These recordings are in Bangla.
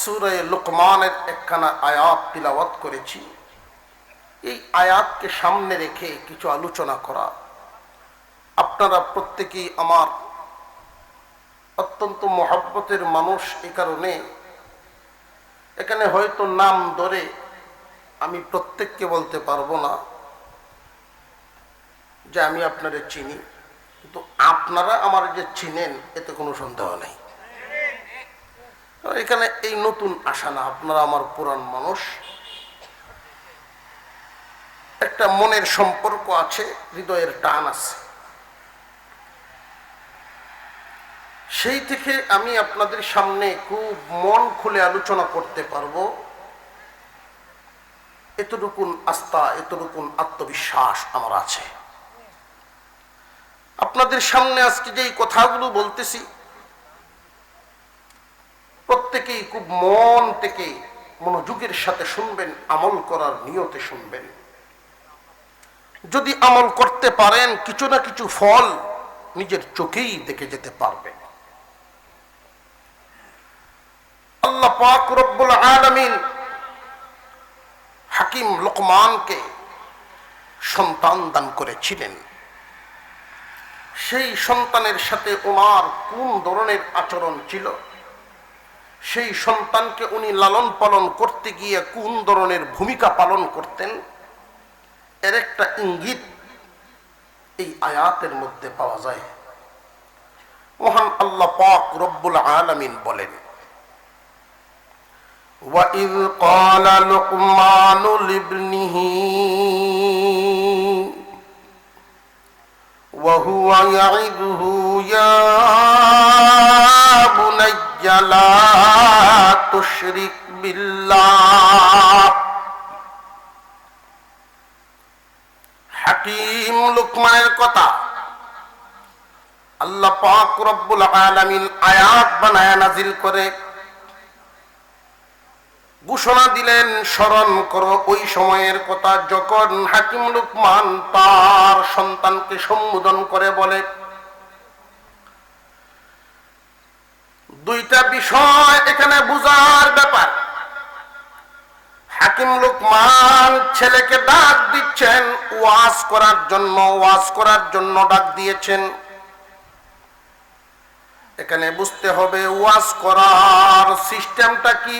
সুরে লোকমানের একখানা আয়াত তিলাওয়াত করেছি। এই আয়াতকে সামনে রেখে কিছু আলোচনা করা। আপনারা প্রত্যেকেই আমার অত্যন্ত মহাব্বতের মানুষ এ কারণে এখানে হয়তো নাম ধরে আমি প্রত্যেককে বলতে পারব না যে আমি আপনারে চিনি। কিন্তু আপনারা আমার যে চিনেন, এতে কোনো সন্দেহ নেই। এখানে এই নতুন আশা না, আপনারা আমার পুরান মানুষ। একটা মনের সম্পর্ক আছে, হৃদয়ের টান আছে। সেই থেকে আমি আপনাদের সামনে খুব মন খুলে আলোচনা করতে পারব। এতটুকুন আস্থা, এতটুকুন আত্মবিশ্বাস আমার আছে। আপনাদের সামনে আজকে যে কথাগুলো বলতেছি প্রত্যেকেই খুব মন থেকে মনোযোগের সাথে শুনবেন, আমল করার নিয়তে শুনবেন। যদি আমল করতে পারেন, কিছু না কিছু ফল নিজের চোখেই দেখে যেতে পারবেন। আল্লাহ পাক রব্বুল আলামিন হাকিম লোকমানকে সন্তান দান করেছিলেন। সেই সন্তানের সাথে ওনার কোন ধরনের আচরণ ছিল? সেই সন্তানকে উনি লালন পালন করতে গিয়ে কোন ধরনের ভূমিকা পালন করতেন এর একটা ইঙ্গিত এই আয়াতের মধ্যে পাওয়া যায় মহান আল্লাহ পাক রব্বুল আলামিন বলেন وَإِذْ قَالَ لُقْمَانُ لِابْنِهِ وهو يعظه يا بني لا تشرك بالله হাকিম লুকমানের কথা আল্লাহ পাক রব্বুল আলামিন আয়াত বানায় নাজিল করে ঘোষণা দিলেন স্মরণ করো ওই সময়ের কথা যখন হাকিম লুকমান তার সন্তানকে সম্বোধন করে বলে দুইটা বিষয় এখানে বুঝার ব্যাপার। হাকিম লুকমান ছেলেকে ডাক দিচ্ছেন, ওয়াজ করার জন্য, ওয়াজ করার জন্য ডাক দিয়েছেন। এখানে বুঝতে হবে ওয়াজ করার সিস্টেমটা কি?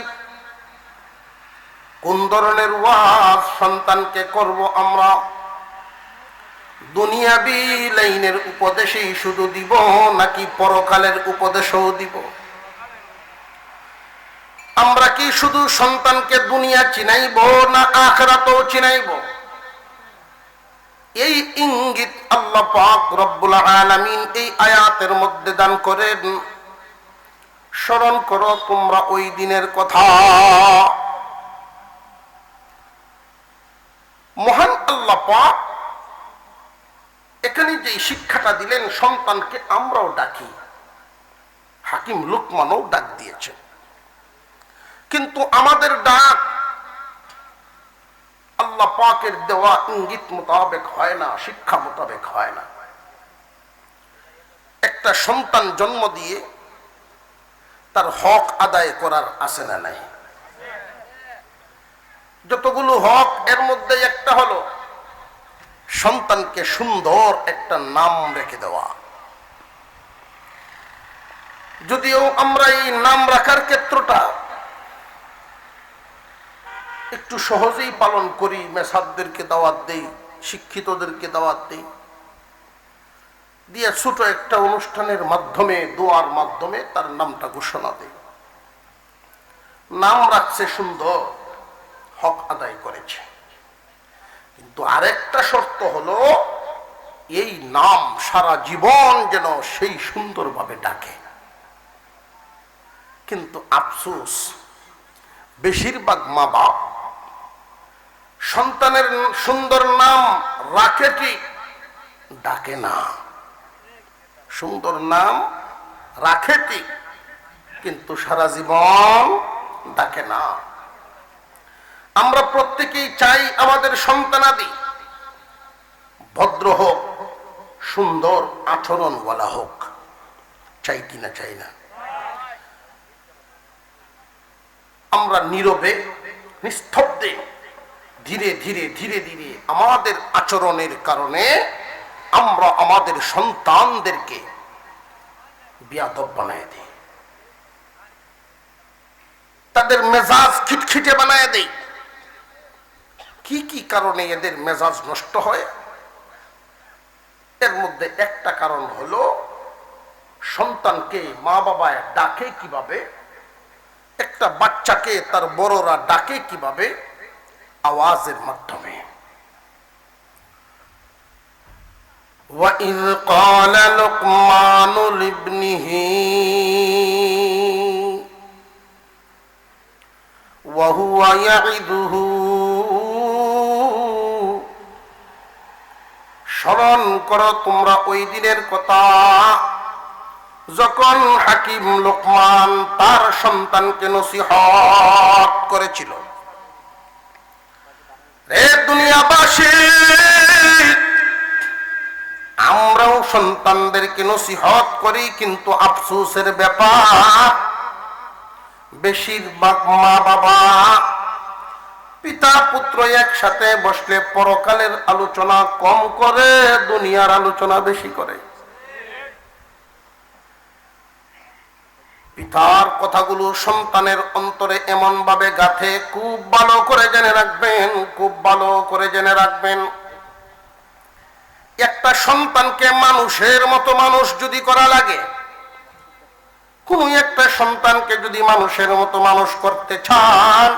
কোন ধরনের ওয়াজ সন্তানকে করব আমরা? দুনিয়াবি লাইনের উপদেশেই শুধু দিব নাকি পরকালের উপদেশও দিব? আমরা কি শুধু সন্তানকে দুনিয়া চিনাইব না আখরাতও চিনাইব? এই ইঙ্গিত আল্লাহ পাক রব্বুল আলামিন এই আয়াতের মধ্যে দান করেন। স্মরণ করো তোমরা ওই দিনের কথা। মহান আল্লাহ পাক এখানে যে শিক্ষাটা দিলেন, সন্তানকে আমরাও ডাকি। হাকিম লুকমানও ডাক দিয়েছে কিন্তু আমাদের ডাক আল্লাহ পাকের দেওয়া ইঙ্গিত মোতাবেক হয় না, শিক্ষা মোতাবেক হয় না। একটা সন্তান জন্ম দিয়ে তার হক আদায় করার আছে না নাই? যতগুলো হক, এর মধ্যে একটা হলো সন্তানকে সুন্দর একটা নাম রেখে দেওয়া। যদিও আমরা এই নাম রাখার ক্ষেত্রটা একটু সহজেই পালন করি, মেসাদদেরকে দাওয়াত দেই, শিক্ষিতদেরকে দাওয়াত দেই। দিয়ে ছোট একটা অনুষ্ঠানের মাধ্যমে, দোয়ার মাধ্যমে তার নামটা ঘোষণা দেয় নাম রাখছে সুন্দর, হক আদায় করেছে। কিন্তু আরেকটা শর্ত হলো, এই নাম সারা জীবন যেন সেই সুন্দরভাবে ডাকে। কিন্তু আফসোস, বেশিরভাগ মা বাপ সন্তানের সুন্দর নাম রাখে ঠিক ডাকে না। সুন্দর নাম রাখে ঠিক কিন্তু সারা জীবন ডাকে না। আমরা প্রত্যেকেই চাই আমাদের সন্তানাদি ভদ্র হোক, সুন্দর আচরণওয়ালা হোক, চাই কিনা চাই না। আমরা নীরবে, নিস্তব্ধে ধীরে ধীরে ধীরে ধীরে আমাদের আচরণের কারণে আমরা আমাদের সন্তানদেরকে বিয়াদব বানায় দিই। তাদের মেজাজ খিটখিটে বানায় দেই। কি কি কারণে এদের মেজাজ নষ্ট হয়? এর মধ্যে একটা কারণ হলো, সন্তানকে মা বাবায় ডাকে কীভাবে? একটা বাচ্চাকে তার বড়রা ডাকে কীভাবে? আওয়াজের মাধ্যমে وَإِذْ قَالَ لُقْمَانُ لِابْنِهِ وَهُوَ يَعِظُهُ স্মরণ করো তোমরা ওই দিনের কথা যখন হাকিম লোকমান তার সন্তানকে নসিহত করেছিল আমরাও সন্তানদেরকে নসিহত করি, কিন্তু আফসোসের ব্যাপার, বেশিরভাগ মা বাবা পিতা, পুত্র একসাথে বসলে পরকালের আলোচনা কম করে, দুনিয়ার আলোচনা বেশি করে। পিতার কথাগুলো সন্তানের অন্তরে এমন ভাবে গাথে খুব ভালো করে জেনে রাখবেন, খুব ভালো করে জেনে রাখবেন। একটা সন্তানকে মানুষের মতো মানুষ যদি করা লাগে, কোন একটা সন্তানকে যদি মানুষের মতো মানুষ করতে চান,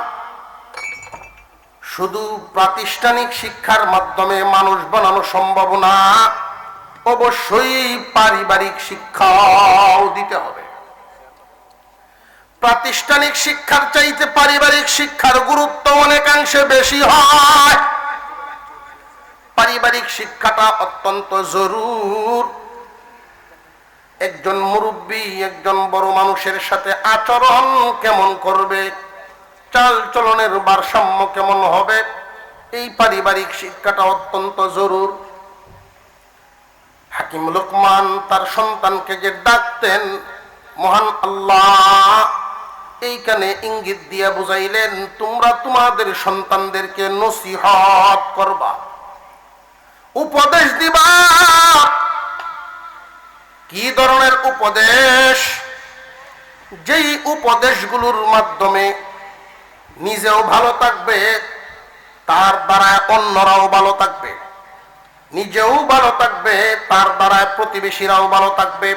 শুধু প্রাতিষ্ঠানিক শিক্ষার মাধ্যমে মানুষ বানানো সম্ভব না, অবশ্যই পারিবারিক শিক্ষাও দিতে হবে। প্রাতিষ্ঠানিক শিক্ষার চাইতে পারিবারিক শিক্ষার গুরুত্ব অনেকাংশে বেশি হয়। পারিবারিক শিক্ষাটা অত্যন্ত জরুর। একজন মুরব্বী একজন বড় মানুষের সাথে আচরণ কেমন করবে? চাল চলনের ভারসাম্য কেমন হবে? এই পারিবারিক শিক্ষাটা অত্যন্ত জরুর। হাকিম লোকমান তার সন্তানকে যে ডাকতেন, মহান আল্লাহ এইখানে ইঙ্গিত দিয়া বুঝাইলেন, তোমরা তোমাদের সন্তানদেরকে নসিহত করবা, উপদেশ দিবা। কি ধরনের উপদেশ? যেই উপদেশগুলোর মাধ্যমে নিজেও ভালো থাকবে, তার দ্বারা অন্যরাও ভালো থাকবে। নিজেও ভালো থাকবে, তার দ্বারা প্রতিবেশীরাও ভালো থাকবে।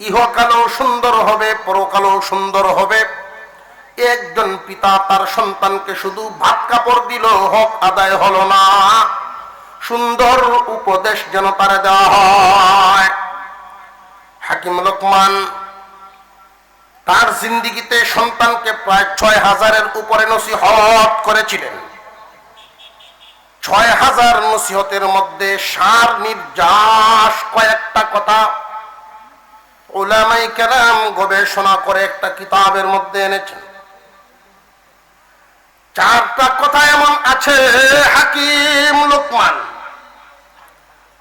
ইহকালেও সুন্দর হবে, পরকালেও সুন্দর হবে। একজন পিতা তার সন্তানকে শুধু ভাত কাপড় দিল, হক আদায় হলো না। সুন্দর উপদেশ যেন তারা দেওয়া হয়। হাকিম লোকমান তার জিন্দিগিতে সন্তানকে প্রায় ছয় হাজারের উপরে নসিহত করেছিলেন। ছয় হাজার নসিহতের মধ্যে সার নির্যাস কয়েকটা কথা ওলামাই কেরাম গবেষণা করে একটা কিতাবের মধ্যে এনেছেন। চারটা কথা এমন আছে, হাকিম লোকমান।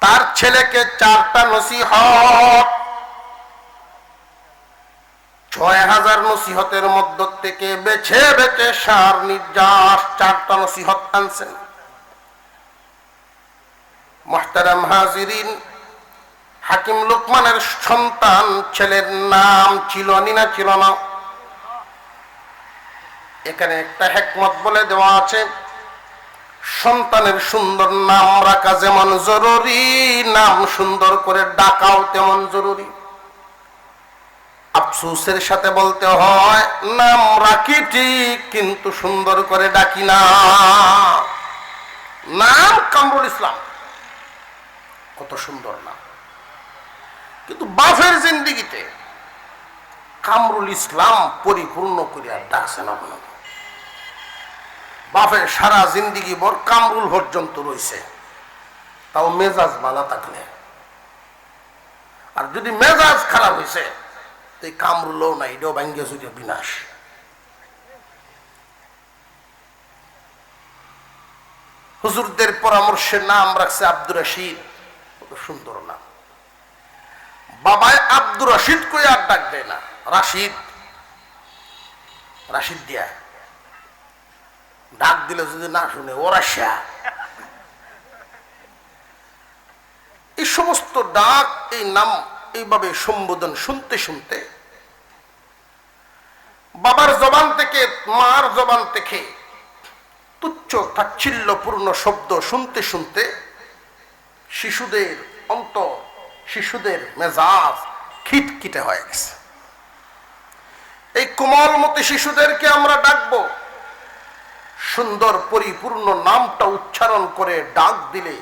তার ছেলেকে চারটা নসিহত। ছয় হাজার নসিহতের মধ্য থেকে বেছে বেছে সার নির্যাস চারটা নসিহত আনছেন। মোহতারাম হাজিরিন হাকিম লোকমানের সন্তান ছেলের নাম ছিল নিনা ছিল না। এখানে একটা হেকমত বলে দেওয়া আছে, সন্তানের সুন্দর নাম রাখা যেমন জরুরি, নাম সুন্দর করে ডাকাও তেমন জরুরি। আফসুসের সাথে বলতে হয়, নাম রাখি ঠিক, কিন্তু সুন্দর করে ডাকি না। নাম কামরুল ইসলাম। কত সুন্দর নাম। কিন্তু বাফের জিন্দিগিতে কামরুল ইসলাম পরিপূর্ণ করিয়া ডাকছে না কোনো বাপের সারা জিন্দিগি বর কামরুল পর্যন্ত রয়েছে তাও মেজাজ বালা থাকলে। আর যদি মেজাজ খারাপ হয়েছে তো কামরুলও নাই, এটাও ভাঙ্গে সুযোগ বিনাশ। হুজুরদের পরামর্শে নাম রাখছে আব্দুর রশিদ। সুন্দর বাবায় আব্দুর রশিদ করে আর ডাক দেয় না। রাশিদ। রাশিদ দিয়া। ডাক দিলে যদি না শুনে, ও রাশিয়া। এই সমস্ত ডাক, এই নাম, এইভাবে সম্বোধন শুনতে শুনতে বাবার জবান থেকে, মার জবান থেকে তুচ্ছ তাচ্ছিল্যপূর্ণ শব্দ শুনতে শুনতে শিশুদের অন্তর শিশুদের মেজাজ খিটখিটে হয়ে গেছে। এই কোমলমতি শিশুদেরকে আমরা ডাকবো। সুন্দর পরিপূর্ণ নামটা উচ্চারণ করে ডাক দিলে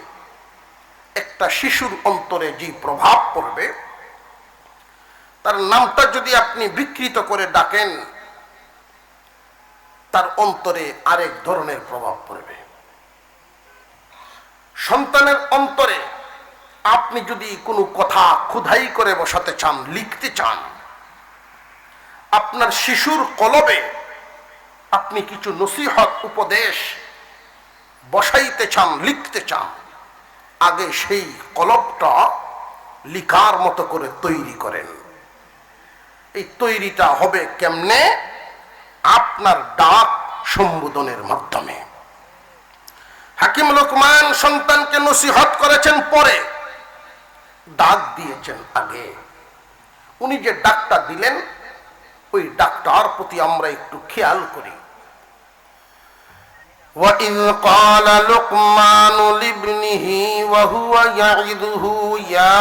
একটা শিশুর অন্তরে যে প্রভাব পড়বে, তার নামটা যদি আপনি বিকৃত করে ডাকেন, তার অন্তরে আরেক ধরনের প্রভাব পড়বে। সন্তানের অন্তরে আপনি যদি কোনো কথা ক্ষুধাই করে বসাতে চান, লিখতে চান, আপনার শিশুর কলবে আপনি কিছু নসিহত, উপদেশ বসাইতে চান, লিখতে চান, আগে সেই কলবটা লিখার মতো করে তৈরি করেন। এই তৈরিটা হবে কেমনে? আপনার ডাক সম্বোধনের মাধ্যমে। হাকিম লোকমান সন্তানকে নসিহত করেছেন পরে। ডাক দিয়েছেন আগে উনি যে ডাকটা দিলেন ওই ডাকটার প্রতি আমরা একটু খেয়াল করি وَإِذْ قَالَ لُقْمَانُ لِابْنِهِ وَهُوَ يَعِظُهُ يَا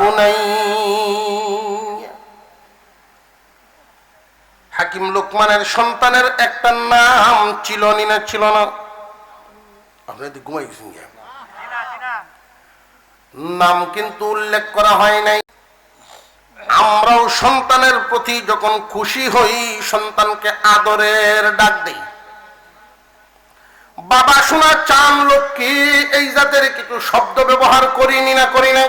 بُنَيَّ হাকিম লোকমানের সন্তানের একটা নাম ছিল নি না ছিল না আপনি ঘুমাই গেছেন গিয়া। নাম কিন্তু উল্লেখ করা হয় নাই। আমরাও সন্তানের প্রতি যখন খুশি হই, সন্তানকে আদরের ডাক দেই। বাবা শোনা চান লক্ষ্মী, এই জাতের কিছু শব্দ ব্যবহার করিনি না করি না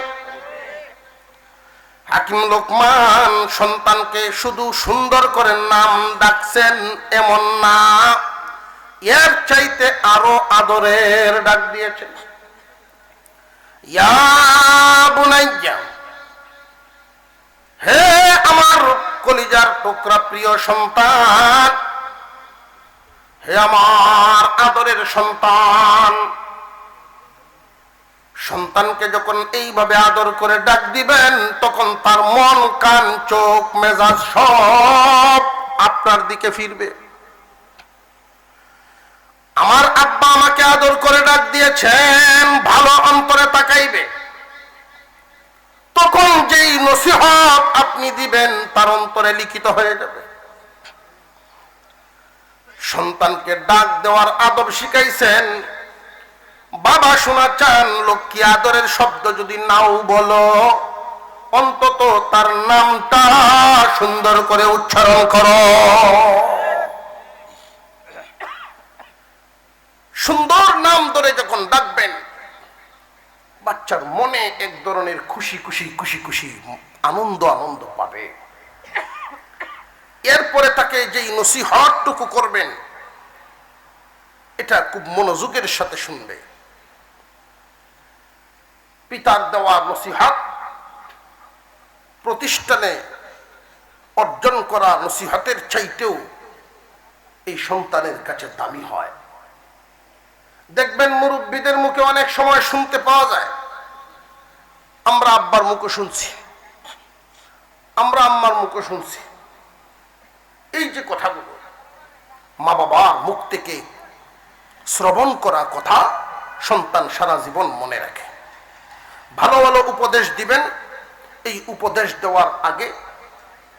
হাকিম লোকমান সন্তানকে শুধু সুন্দর করে নাম ডাকছেন এমন না, এর চাইতে আরও আদরের ডাক দিয়েছেন। হে আমার কলিজার টুকরা প্রিয় সন্তান, হে আমার আদরের সন্তান, সন্তানকে যখন এইভাবে আদর করে ডাক দিবেন, তখন তার মন, কান, চোখ, মেজাজ সব আপনার দিকে ফিরবে। আমার আব্বা আমাকে আদর করে ডাক দিয়েছেন, ভালো অন্তরে তাকাইবে। তখন যেই নসিহত আপনি দিবেন, তার অন্তরে লিখিত হয়ে যাবে। সন্তানকে ডাক দেওয়ার আদব শিখাইছেন। বাবা শোনা চান, লক্ষ্মী আদরের শব্দ যদি নাও বলো, অন্তত তার নামটা সুন্দর করে উচ্চারণ করো। সুন্দর নাম ধরে যখন ডাকবেন, বাচ্চার মনে এক ধরনের খুশি খুশি খুশি খুশি আনন্দ আনন্দ পাবে। এরপরে তাকে যেই নসিহতটুকু করবেন, এটা খুব মনোযোগের সাথে শুনবে। পিতার দেওয়া নসিহাত, প্রতিষ্ঠানে অর্জন করা নসিহতের চাইতেও এই সন্তানের কাছে দামি হয়। দেখবেন মুরব্বীদের মুখে অনেক সময় শুনতে পাওয়া যায়। আমরা আব্বার মুখে শুনছি। আমরা আম্মার মুখে শুনছি। এই যে কথাগুলো মা বাবার মুখ থেকে শ্রবণ করা কথা সন্তান সারা জীবন মনে রাখে। ভালো ভালো উপদেশ দিবেন, এই উপদেশ দেওয়ার আগে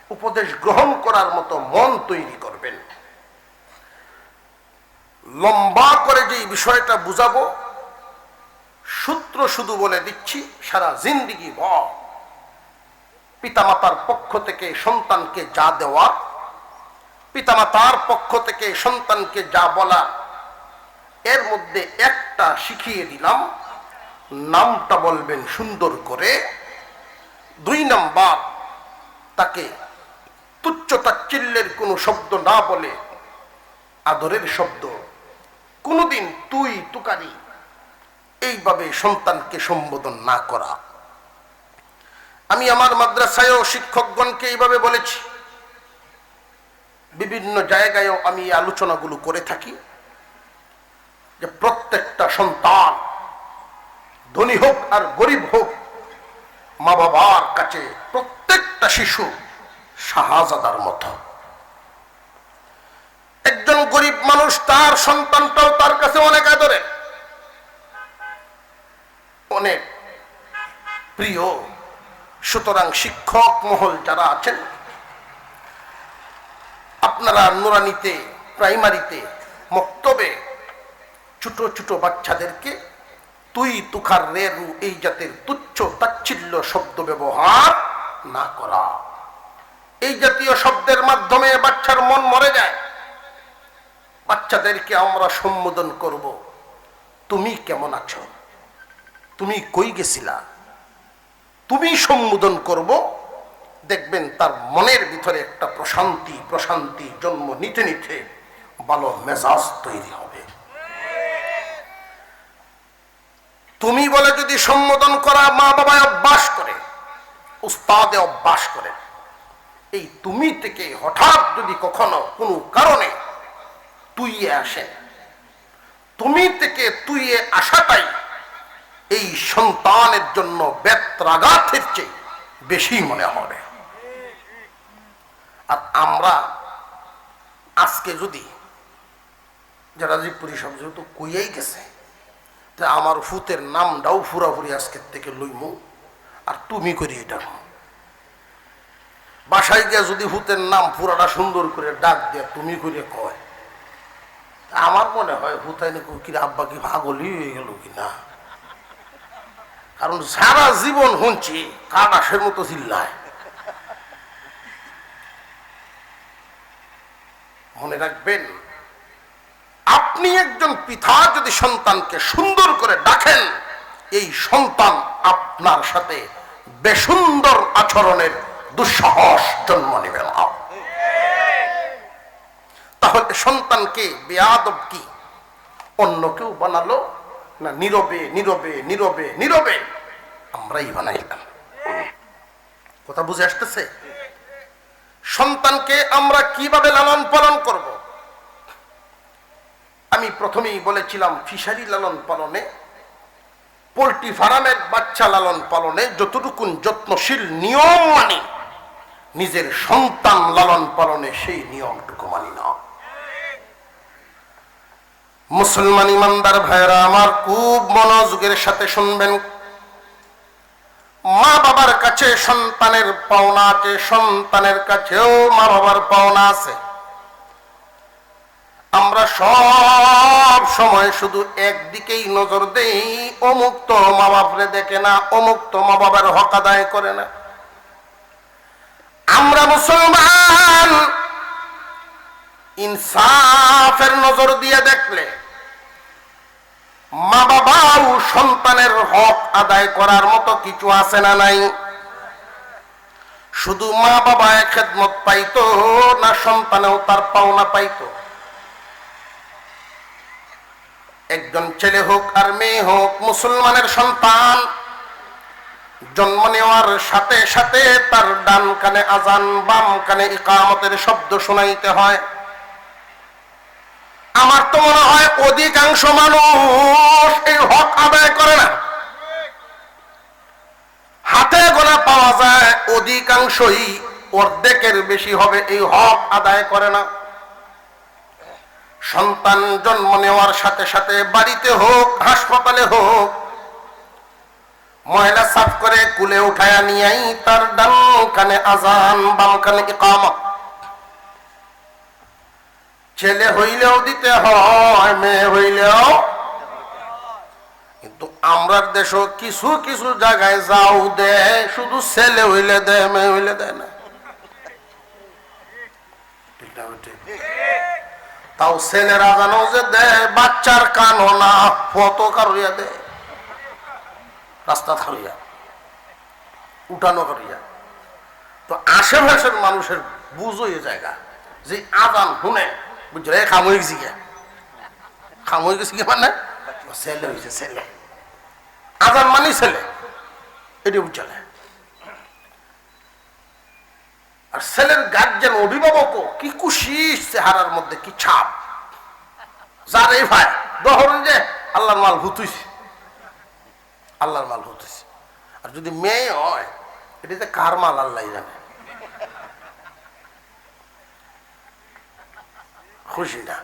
উপদেশ গ্রহণ করার মতো মন তৈরি করবেন। লম্বা করে যে বিষয়টা বুঝাবো, সূত্র শুধু বলে দিচ্ছি, সারা জিন্দিগি পিতামাতার পক্ষ থেকে সন্তানকে যা দেওয়া, পিতামাতার পক্ষ থেকে সন্তানকে যা বলা, এর মধ্যে একটা শিখিয়ে দিলাম, নামটা বলবেন সুন্দর করে। দুই নাম্বার, তাকে তুচ্ছ তাচ্ছিল্যের কোনো শব্দ না বলে আদরের শব্দ। কোনোদিন তুই তুকারি এইভাবে সন্তানকে সম্বোধন না করা। আমি আমার মাদ্রাসায়ও শিক্ষকগণকে এইভাবে বলেছি। বিভিন্ন জায়গায়ও আমি আলোচনাগুলো করে থাকি যে প্রত্যেকটা সন্তান ধনী হোক আর গরিব হোক মা বাবার কাছে প্রত্যেকটা শিশু শাহজাদার মতো। একজন গরিব মানুষ তার সন্তানটাও তার কাছে অনেক আদরে অনেক প্রিয় সুতরাং শিক্ষক মহল যারা আছেন, আপনারা নুরানিতে, প্রাইমারিতে মক্তবে ছোট ছোট বাচ্চাদেরকে তুই তুখার রেরু এই জাতের তুচ্ছ তাচ্ছিল্য শব্দ ব্যবহার না করা। এই জাতীয় শব্দের মাধ্যমে বাচ্চার মন মরে যায়। বাচ্চাদেরকে আমরা সম্বোধন করব। তুমি কেমন আছো? তুমি কই গেছিলা? তুমি সম্বোধন করব। দেখবেন তার মনের ভিতরে একটা প্রশান্তি প্রশান্তি জন্ম নিতে নিতে ভালো মেজাজ তৈরি হবে। তুমি বলে যদি সম্বোধন করা মা বাবায় অভ্যাস করে, উস্তাদে অভ্যাস করে, এই তুমি থেকে হঠাৎ যদি কখনো কোনো কারণে তুই আসে। তুমি থেকে তুই আসাটাই এই সন্তানের জন্য বেত্রাঘাতের চেয়ে বেশি মনে হবে। আর আমরা আজকে যদি যারা রাজীবপুরি সব যেহেতু কইয়াই গেছে, তা আমার ফুতের নামটাও ফুরাফুরি আজকের থেকে লইমু, আর তুমি করি এটা। বাসায় গিয়া যদি ভূতের নাম পুরাটা সুন্দর করে ডাক দেয়া তুমি করে কয়। আমার মনে হয় ভূতাই নাকি কিনা আব্বা কি ভাগলি হয়ে গেল কিনা? কারণ সারা জীবন শুনছি কাটাসের মতো চিল্লায়। মনে রাখবেন, আপনি একজন পিতা যদি সন্তানকে সুন্দর করে ডাকেন, এই সন্তান আপনার সাথে বেসুন্দর আচরণের দুঃসাহস জন্ম নেবে না তাহলে সন্তানকে বেয়াদব কি? অন্য কেউ বানালো? না, নীরবে নীরবে নীরবে নীরবে। আমরাই বানাইলাম। কথা বুঝে আসতেছে? সন্তানকে আমরা কীভাবে লালন পালন করব? আমি প্রথমেই বলেছিলাম, ফিশারি লালন পালনে, পোলট্রি ফার্মের বাচ্চা লালন পালনে যতটুকুন যত্নশীল নিয়ম মানি, নিজের সন্তান লালন পালনে সেই নিয়মটুকু মানি না মুসলমান ইমানদার ভাইরা আমার খুব মনোযোগের সাথে শুনবেন। মা বাবার কাছে সন্তানের পাওনা আছে, সন্তানের কাছেও মা বাবার পাওনা আছে। আমরা সব সময় শুধু একদিকেই নজর দেই, অমুক তো মা বাপরে দেখে না, অমুক তো মা বাবার হক আদায় করে না। আমরা মুসলমান! ইনসাফের নজর দিয়ে দেখলে মা বাবাও সন্তানের হক আদায় করার মতো কিছু আছে না নাই? শুধু মা বাবা খেদমত পাইতো না সন্তানেও তার পাওনা পাইতো। একজন ছেলে হোক আর মেয়ে হোক, মুসলমানের সন্তান, জন্ম নেওয়ার সাথে সাথে তার ডান কানে আজান, বাম কানে ইকামতের শব্দ শোনাইতে হয়। আমার তো মনে হয় অধিকাংশ মানুষ এই হক আদায় করে না। হাতে গোনা পাওয়া যায়, অধিকাংশই অর্ধেকের বেশি হবে এই হক আদায় করে না। সন্তান জন্ম নেওয়ার সাথে সাথে বাড়িতে হোক, হাসপাতালে হোক, ময়লা সাফ করে কুলে উঠায়া নিয়াই তার ডান কানে আজান বাম কানে ইকামত। ছেলে হইলেও দিতে হয়, মেয়ে হইলেও। কিন্তু আমরার দেশ কিছু কিছু জায়গায় যাও দে, শুধু ছেলে হইলে দেয় মেয়ে হইলে দেয় না? তাও ছেলেরা জানো যে দেয় বাচ্চার কানও না ফটো কারুয়া দেয় রাস্তা খারিয়া উঠানো করিয়া। তো আশেপাশের মানুষের বুঝো জায়গা যে আদান শুনে বুঝছ এ খাম হয়ে গেছি গিয়া খাম হয়ে গেছি মানে ছেলে হয়েছে ছেলে। আদান মানি ছেলে। এটি বুঝলে। আর ছেলের গার্জেন অভিভাবক কি খুশি চেহারার মধ্যে, কি ছাপ। যার এই ভাই ধরুন যে, আল্লাহর মাল হুতুইছে আল্লাহর মাল হুতুইছে আর যদি মেয়ে হয় এটাতে কার মাল আল্লাহ জানে। খুশি না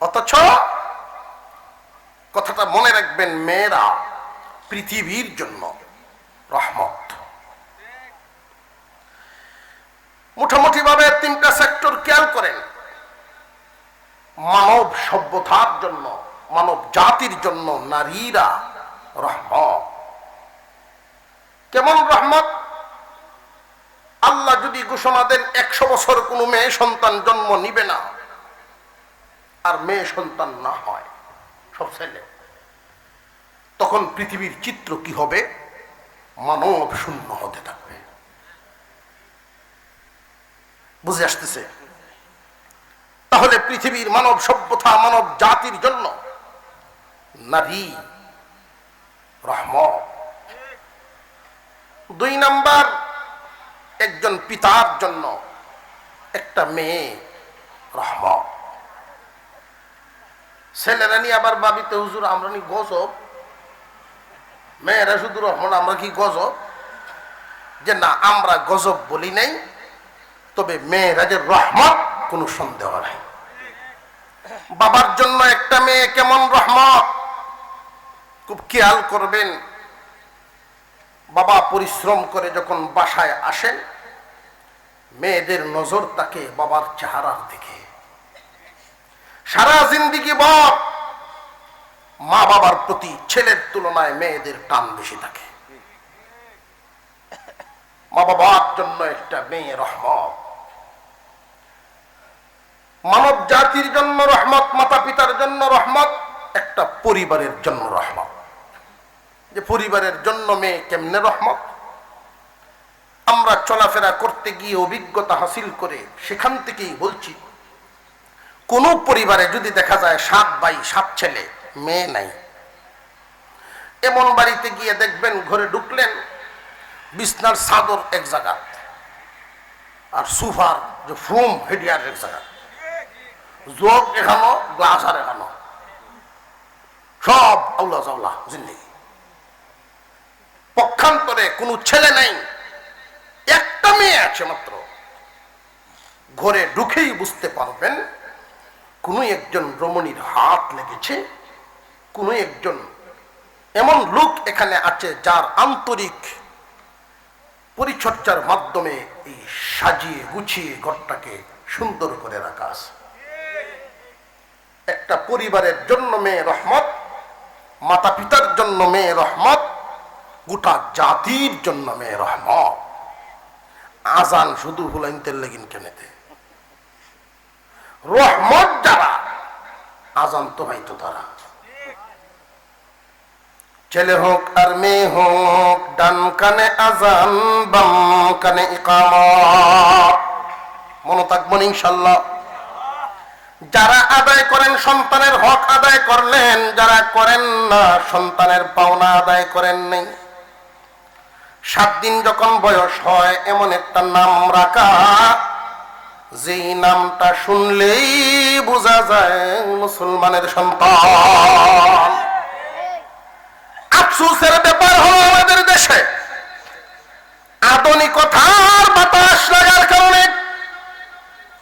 অথচ কথাটা মনে রাখবেন, মেয়েরা পৃথিবীর জন্য রহমত। মোটামুটি ভাবে তিনটা সেক্টর খেয়াল করেন। মানব সভ্যতার জন্য, মানব জাতির জন্য নারীরা রহমত। কেমন রহমত? আল্লাহ যদি ঘোষণা দেন, একশো বছর কোনো মেয়ে সন্তান জন্ম নিবে না। আর মেয়ে সন্তান না হয়, সব ছেলে। তখন পৃথিবীর চিত্র কি হবে? মানব শূন্য হতে থাকবে। বুঝে আসতেছে? তাহলে পৃথিবীর মানব সভ্যতা, মানব জাতির জন্য নারী রহমত। দুই নাম্বার, একজন পিতার জন্য একটা মেয়ে রহমত। ছেলেরা নিয়ে আবার ভাবিতে, হুজুর, আমরা নি গজব। মেয়েরা শুধু রহমান, আমরা কি গজব? যে না, আমরা গজব বলি নাই, তবে মেয়েরা যে রহমত, কোনো সন্দেহ নাই। বাবার জন্য একটা মেয়ে কেমন রহমত? খুব খেয়াল করবেন, বাবা পরিশ্রম করে যখন বাসায় আসেন, মেয়েদের নজর তাকে বাবার চেহারার দিকে সারা জিন্দিগি বর মা বাবার প্রতি ছেলের তুলনায় মেয়েদের টান বেশি থাকে। মা বাবার জন্য একটা মেয়ে রহমত। মানব জাতির জন্য রহমত মাতা পিতার জন্য রহমত, একটা পরিবারের জন্য রহমত। যে পরিবারের জন্য মেয়ে কেমনে রহমত? আমরা চলাফেরা করতে গিয়ে অভিজ্ঞতা হাসিল করে সেখান থেকেই বলছি কোন পরিবারে যদি দেখা যায় সাত ভাই, সাত ছেলে, মেয়ে নাই, এমন বাড়িতে গিয়ে দেখবেন ঘরে ঢুকলেন, বিছনার চাদর এক জায়গা আর সুফার যে ফ্রুম হেডিয়ার এক জায়গা। যোগ এখানো, গ্লাস আর এখানো। সব আউলা জাল্লাহ জিন্দিগি পক্ষান্তরে কোনো ছেলে নাই, একটা মেয়ে আছে মাত্র। ঘরে ঢুকেই বুঝতে পারবেন কোনো একজন রমণীর হাত লেগেছে, কোনো একজন এমন লোক এখানে আছে যার আন্তরিক পরিচর্যার মাধ্যমে এই সাজিয়ে গুছিয়ে ঘরটাকে সুন্দর করে রাখা আছে। একটা পরিবারের জন্য মেয়ে রহমত মাতা পিতার জন্য মেয়ে রহমত, গোটা জাতির জন্য মেয়ে রহমত। আজান শুধু হুলাইনতের লেগিন কেনেতে? রহমত যারা আজান তো হয়তো তারা। ছেলে হোক আর মেয়ে হোক, ডান কানে আজান, বাম কানে ইকামত। মনে থাকবেন ইনশাল্লাহ। যারা আদায় করেন সন্তানের হক আদায় করলেন, যারা করেন না, সন্তানের পাওনা আদায় করেন নাই। সাত দিন যখন বয়স হয়, এমন একটা নাম রাখা যেই নামটা শুনলেই বোঝা যায় মুসলমানের সন্তান। আফসোসের ব্যাপার হলো আমাদের দেশে আধুনিকতার বাতাস লাগার কারণে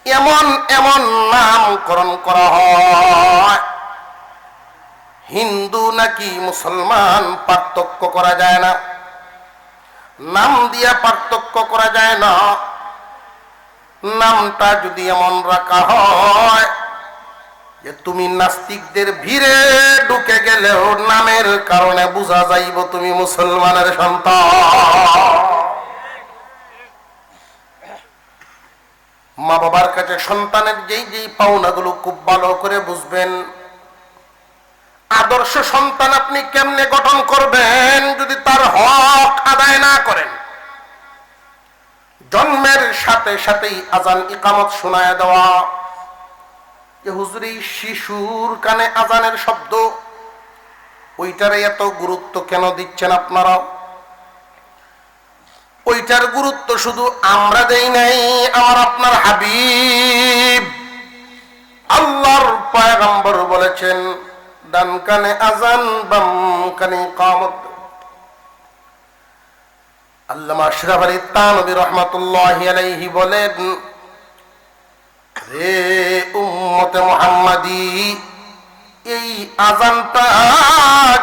এমন এমন নামকরণ করা হয়। হিন্দু নাকি মুসলমান পার্থক্য করা যায় না। নাম দিয়া পার্থক্য করা যায় না। নামটা যদি এমন রাখা হয় যে তুমি নাস্তিকদের ভিড়ে ঢুকে গেলেও নামের কারণে বোঝা যাইব তুমি মুসলমানের সন্তান। মা বাবার কাছে সন্তানের যেই যেই পাওনাগুলো খুব ভালো করে বুঝবেন, আদর্শ সন্তান আপনি কেমনে গঠন করবেন যদি তার হক আদায় না করেন? জন্মের সাথে সাথেই আজান ইকামত শোনায় দেওয়া। যে হুজুরি শিশুর কানে আজানের শব্দ। ওইটারে এত গুরুত্ব কেন দিচ্ছেন আপনারা? ওইটার গুরুত্ব শুধু আমরা দেই নাই, আমার আপনার হাবিব। আল্লাহর পয়গম্বর বলেছেন, ডান কানে আজান, বাম কানে কামত আল্লামা আশরাফ আলী রহমাতুল্লাহি আলাইহি বলেন, রে উম্মতে মুহাম্মাদি, এই আজানটা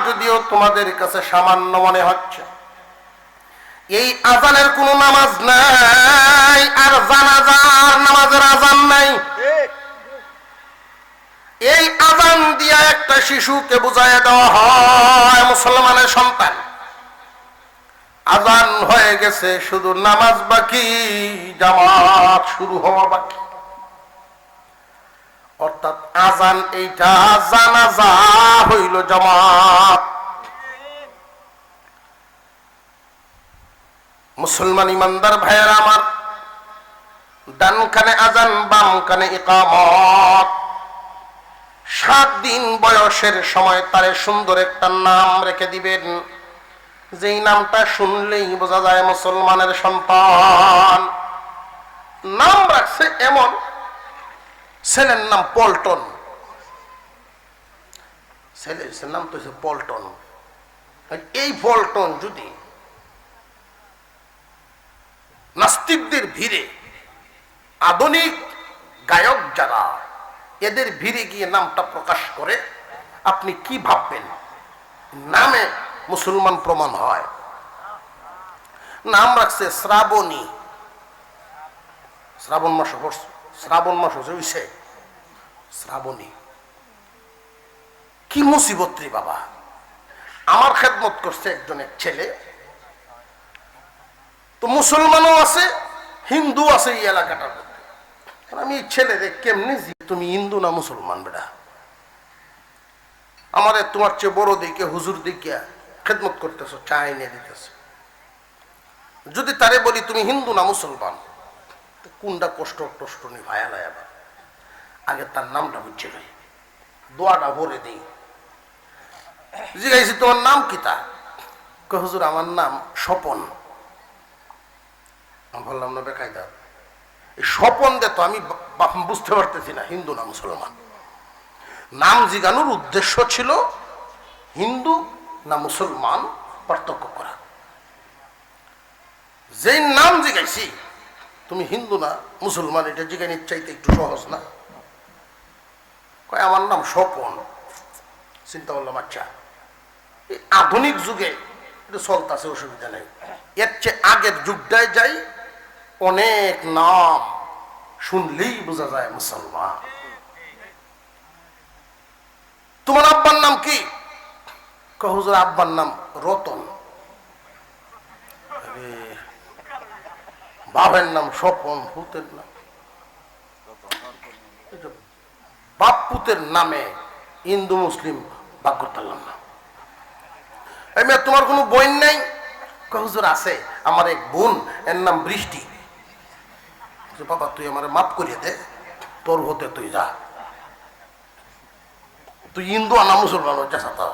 যদিও তোমাদের কাছে সামান্য মনে হচ্ছে, এই আজানের কোন নামাজ নাই আর জানাজার নামাজের আজান নাই। এই আজান দিয়া একটা শিশুকে বুঝাইয়া দেওয়া হয় মুসলমানের সন্তান। আজান হয়ে গেছে, শুধু নামাজ বাকি, জামাত শুরু হওয়া বাকি। অর্থাৎ আজান এইটা জানাজা হইল জামাত। মুসলমান ইমানদার ভাইয়ের আমার ডান কানে আজান বাম কানে ইকামত। সাত দিন বয়সের সময় তারে সুন্দর একটা নাম রেখে দিবেন। যেই নামটা শুনলেই বোঝা যায় মুসলমানের সন্তান। নাম রাখছে এমন, ছেলের নাম পল্টন। ছেলের নাম তো পল্টন। এই পল্টন যদি নাস্তিকদের ভিড়ে, আধুনিক গায়ক যারা, এদের ভিড়ে গিয়ে নামটা প্রকাশ করে, আপনি কি ভাববেন? নামে মুসলমান প্রমাণ হয়। নাম রাখছে শ্রাবণী। শ্রাবণ মাস শ্রাবণ মাস হচ্ছে শ্রাবণী। কি মুসিবত রে বাবা? আমার খেদমত করছে একজন এক ছেলে। তো মুসলমানও আছে হিন্দু আছে এই এলাকাটার মধ্যে। আমি এই ছেলেরে কেমনি তুমি হিন্দু না মুসলমান বেটা? আমারে তোমার চেয়ে বড় দিকে হুজুর দিকে খেদমত করতেছো, চা এনে দিতেছো। যদি তারে বলি, তুমি হিন্দু না মুসলমান? কোনটা কষ্ট টষ্ট নি ভায়া বা। আগে তার নামটা বুঝছে ভাই দোয়াটা ভরে দিই। জিজ্ঞাসি তোমার নাম কি তা হুজুর, আমার নাম স্বপন। বললাম না বেকায়দা এই স্বপন দে তো আমি বুঝতে পারতেছি না, হিন্দু না মুসলমান? নাম জিগানোর উদ্দেশ্য ছিল হিন্দু না মুসলমান পার্থক্য করা। যেই নাম জিগাইছি, তুমি হিন্দু না, মুসলমান, এটা জিগানির চাইতে একটু সহজ না? কয়, আমার নাম স্বপন। চিন্তা করলাম আচ্ছা এই আধুনিক যুগে এটা চলতেছে, অসুবিধা নেই। এর চেয়ে আগের যুগটায় যাই, অনেক নাম শুনলেই বোঝা যায় মুসলমান। তোমার আব্বার নাম কি? হুজুর, আব্বার নাম রতন। বাবার নাম স্বপন, ভূতের নাম। এটা বাপ পুতের নামে হিন্দু, মুসলিম করতাম না। এই মেয়ে, তোমার কোনো বোন নাই? হুজুর, আছে। আমার এক বোন, এর নাম বৃষ্টি। বাবা, তুই আমার মাফ করিয়ে দে, তোর হতে তুই যা। তুই হিন্দু আনা মুসলমান হচ্ছে সাতা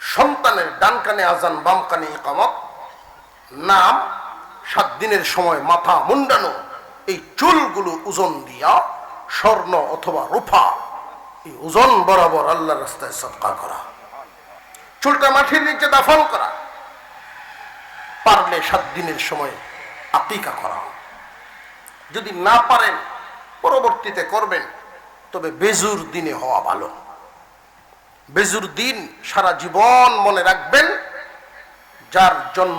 সন্তানের ডান কানে আজান, বাম কানে ইকামত। নাম, সাত দিনের সময় মাথা মুন্ডানো, এই চুলগুলো ওজন দিয়া, স্বর্ণ অথবা রূপা, এই ওজন বরাবর আল্লাহ রাস্তায় সৎকার করা। চুলটা মাটির নিচে দাফন করা। পারলে সাত দিনের সময় আতিকা করা। যদি না পারেন, পরবর্তীতে করবেন, তবে বেজুর দিনে হওয়া ভালো। বেজুর দিন সারা জীবন মনে রাখবেন যার জন্ম